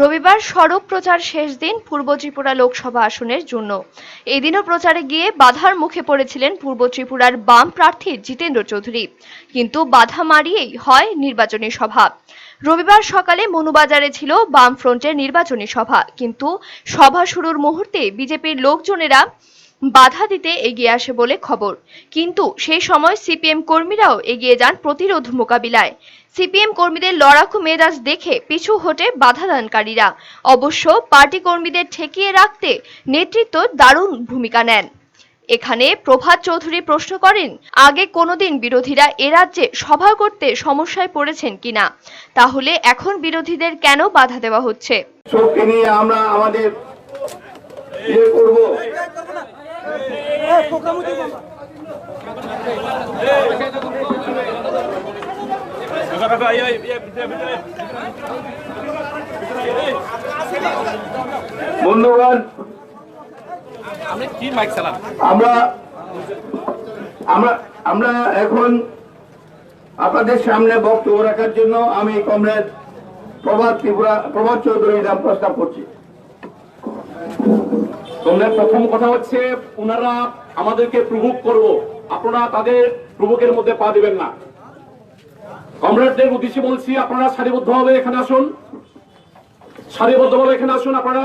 রবিবার সড়ক প্রচার শেষ দিন পূর্ব ত্রিপুরা লোকসভা আসনের জন্য। এদিনও প্রচারে গিয়ে বাধার মুখে পড়েছিলেন পূর্ব ত্রিপুরার বাম প্রার্থী জিতেন্দ্র চৌধুরী। কিন্তু বাধা মারিয়েই হয় নির্বাচনী সভা। রবিবার সকালে মনুবাজারে ছিল বাম ফ্রন্টের নির্বাচনী সভা। কিন্তু সভা শুরুর মুহূর্তে বিজেপির লোকজনেরা বাধা দিতে এগিয়ে আসে বলে খবর। কিন্তু সেই সময় সিপিএম কর্মীরাও এগিয়ে যান প্রতিরোধ মোকাবিলায়। সিপিএম কর্মীদের লড়াকু মেজাজ দেখে পিছু হটে বাধাদানকারীরা অবশ্য পার্টি কর্মীদের ঠেকিয়ে রাখতে নেতৃত্ব দারুণ ভূমিকা নেন। এখানে প্রভাত চৌধুরী প্রশ্ন করেন, আগে কোনোদিন বিরোধীরা এ রাজ্যে সভা করতে সমস্যায় পড়েছেন কিনা? তাহলে এখন বিরোধীদের কেন বাধা দেওয়া হচ্ছে? নিয়ে আমরা আমাদের ইয়ে করব। বন্ধুগণ আমরা আমরা আমরা এখন আপনাদের সামনে বক্তব্য রাখার জন্য আমি কমরেড প্রভাত ত্রিপুরা প্রভাত চৌধুরী নাম প্রস্তাব করছি। তোমরা প্রথম কথা হচ্ছে ওনারা আমাদেরকে প্রভোগ করব। আপনারা তাদের প্রভোগের মধ্যে পা দিবেন না। কমরেডদের উদ্দেশ্যে বলছি, আপনারা সারিবদ্ধভাবে এখানে আসুন। সারিবদ্ধভাবে এখানে আসুন আপনারা।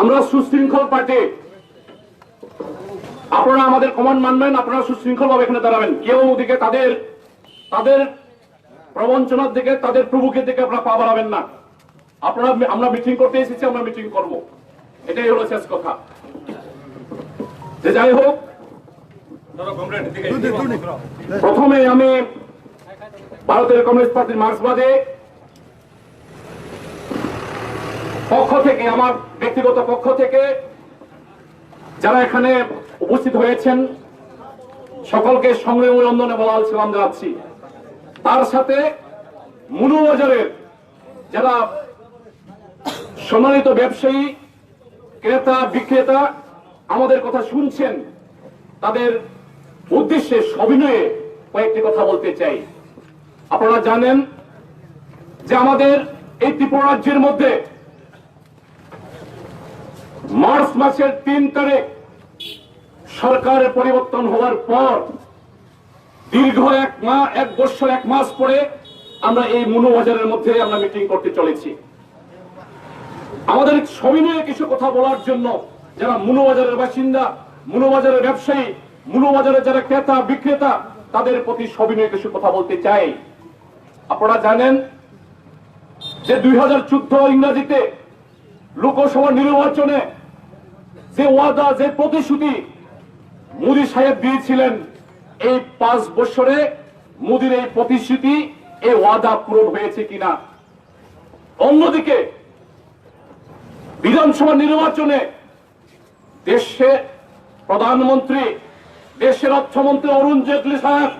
আমরা সুশৃঙ্খল পার্টি। আপনারা আমাদের কমান্ড মানবেন, আপনারা সুশৃঙ্খল ভাবে এখানে দাঁড়াবেন। কেউ ওদিকে তাদের তাদের প্রবঞ্চনার দিকে, তাদের প্রভুকের দিকে আপনারা পা বাড়াবেন না। আপনারা আমরা মিটিং করতে এসেছি আমরা মিটিং করব। এটাই হলো শেষ কথা। যে যাই হোক প্রথমে আমি ভারতের কমিউনিস্ট পার্টির মার্ক্সবাদে পক্ষ থেকে আমার ব্যক্তিগত পক্ষ থেকে যারা এখানে উপস্থিত হয়েছেন সকলকে সংগ্রাম অভিনন্দনে বলা সালাম জানাচ্ছি। তার সাথে মুনুবাজারের যারা সম্মানিত ব্যবসায়ী, ক্রেতা, বিক্রেতা আমাদের কথা শুনছেন। তাদের উদ্দেশ্যে, সবিনয়ে কয়েকটি কথা বলতে চাই। আপনারা জানেন যে আমাদের এই ত্রিপুরা রাজ্যের মধ্যে মার্চ মাসের তিন তারিখ সরকারের পরিবর্তন হওয়ার পর দীর্ঘ এক মা, এক বছর এক মাস পরে আমরা এই মনোবাজারের মধ্যে আমরা মিটিং করতে চলেছি। আমাদের সবিনয়ে কিছু কথা বলার জন্য যারা মুনোবাজারের বাসিন্দা, মুনোবাজারের ব্যবসায়ী, মুনোবাজারের যারা ক্রেতা, বিক্রেতা, তাদের প্রতি সবিনয়ে কিছু কথা বলতে চাই। আপনারা জানেন যে দুই হাজার চোদ্দ ইংরাজিতে লোকসভা নির্বাচনে যে ওয়াদা, যে প্রতিশ্রুতি মোদী সাহেব দিয়েছিলেন, এই পাঁচ বছরে মোদির এই প্রতিশ্রুতি, এই ওয়াদা পূরণ হয়েছে কিনা? অন্যদিকে বিধানসভা নির্বাচনে দেশে প্রধানমন্ত্রী, দেশের অর্থমন্ত্রী অরুণ জেটলি সাহেব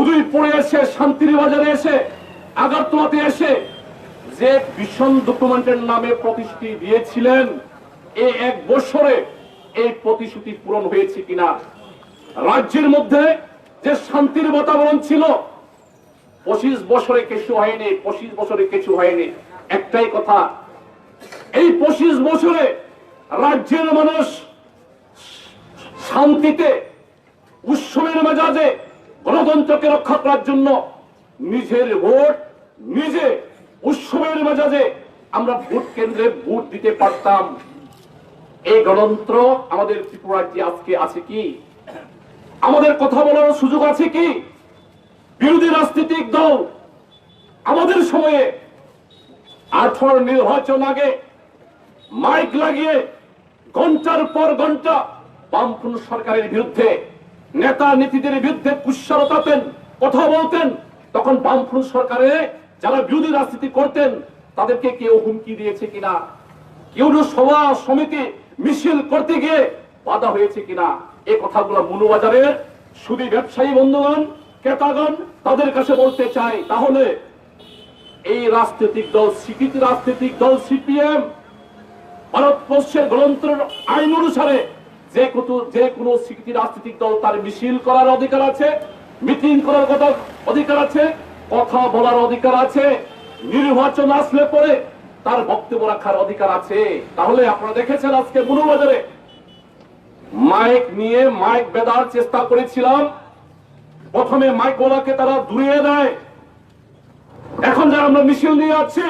উদয়পুরে এসে শান্তির বাজারে এসে, আগারতলাতে এসে যে ভীষণ ডকুমেন্টের নামে প্রতিশ্রুতি দিয়েছিলেন এই এক বছরে এই প্রতিশ্রুতি পূরণ হয়েছে কিনা? রাজ্যের মধ্যে যে শান্তির বাতাবরণ ছিল, পঁচিশ বছরে কিছু হয়নি, পঁচিশ বছরে কিছু হয়নি। একটাই কথা এই পঁচিশ বছরে রাজ্যের মানুষ শান্তিতে, উৎসবের মেজাজে, গণতন্ত্রকে রক্ষা করার জন্য নিজের ভোট, নিজে উৎসবের মেজাজে আমরা ভোট কেন্দ্রে ভোট দিতে পারতাম। এই গণতন্ত্র আমাদের ত্রিপুরা রাজ্যে আজকে আছে কি? আমাদের কথা বলার সুযোগ আছে কি? বিরোধী রাজনৈতিক দল আমাদের সময়ে আঠারো নির্বাচন আগে মাইক লাগিয়ে ঘণ্টার পর ঘণ্টা বামপন্থ সরকারের বিরুদ্ধে, নেতা নীতিদের বিরুদ্ধে কুৎসারতাতেন কথা বলতেন। তখন বামপন্থ সরকারে যারা বিরোধী রাজনীতি করতেন, তাদেরকে কেউ হুমকি দিয়েছে কিনা? কেউ সভা সমিতি মিছিল করতে গিয়ে বাধা হয়েছে কিনা? এ কথাগুলো মনুবাজারের শুধু ব্যবসায়ী বন্ধুগণ, ক্রেতাগণ তাদের কাছে বলতে চাই। তাহলে এই রাজনৈতিক দল, স্বীকৃতি রাজনৈতিক দল, সিপিএম ভারতবর্ষের গণতন্ত্রের আইন অনুসারে যে কত যে কোনো স্বীকৃতি রাজনৈতিক দল তার মিছিল করার অধিকার আছে, মিটিং করার কথা অধিকার আছে, কথা বলার অধিকার আছে, নির্বাচন আসলে পরে তার বক্তব্য রাখার অধিকার আছে। তাহলে আপনারা দেখেছেন আজকে মনুবাজারে মাইক নিয়ে মাইক বেদার চেষ্টা করেছিলাম। প্রথমে মাইক বলাকে তারা দূরিয়ে দেয়। এখন যারা আমরা মিছিল নিয়ে আছি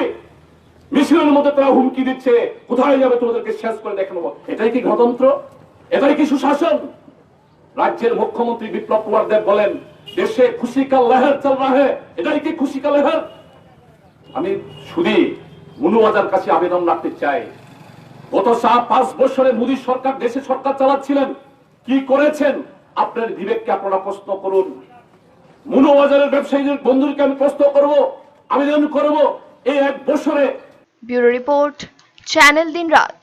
মিছিলের মধ্যে তারা হুমকি দিচ্ছে। কোথায় যাবে তোমাদেরকে শেষ করে দেখে নেব এটাই কি গণতন্ত্র? এটাই কি সুশাসন? রাজ্যের মুখ্যমন্ত্রী বিপ্লব কুমার দেব বলেন, দেশে খুশি লহর চল রা হ্যায়। এটাই কি খুশি কা আমি শুধু মনুয়াজার কাছে আবেদন রাখতে চাই। গত সাত, পাঁচ বছরে মোদী সরকার দেশে সরকার চালাচ্ছিলেন। কি করেছেন? আপনার বিবেককে আপনারা প্রশ্ন করুন। মনুবাজারের ব্যবসায়ীদের বন্ধুকে আমি প্রশ্ন করব, আবেদন করব। এই এক বছরে ব্যুরো রিপোর্ট চ্যানেল দিন রাত